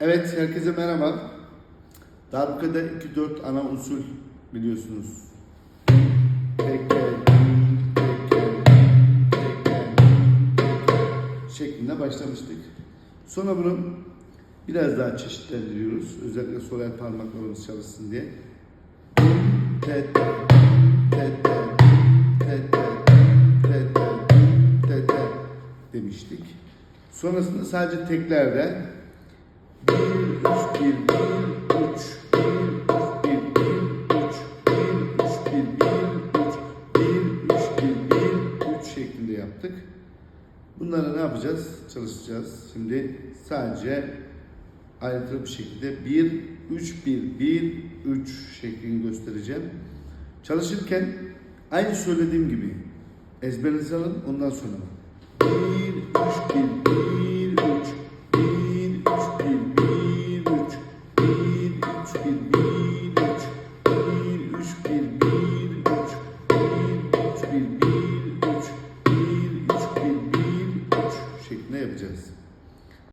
Evet, herkese merhaba. Darbukada 2-4 ana usul biliyorsunuz. Tekke şeklinde başlamıştık. Sonra bunu biraz daha çeşitlendiriyoruz. Özellikle sol el parmaklarımız çalışsın diye. Demiştik. Sonrasında sadece teklerde şeklinde yaptık. Bunları ne yapacağız? Çalışacağız. Şimdi sadece ayrıntılı bir şekilde 1, 3, 1, 1, 3 şeklini göstereceğim. Çalışırken aynı söylediğim gibi ezberinize alın ondan sonra. 1, 3, 1, 1, ne yapacağız?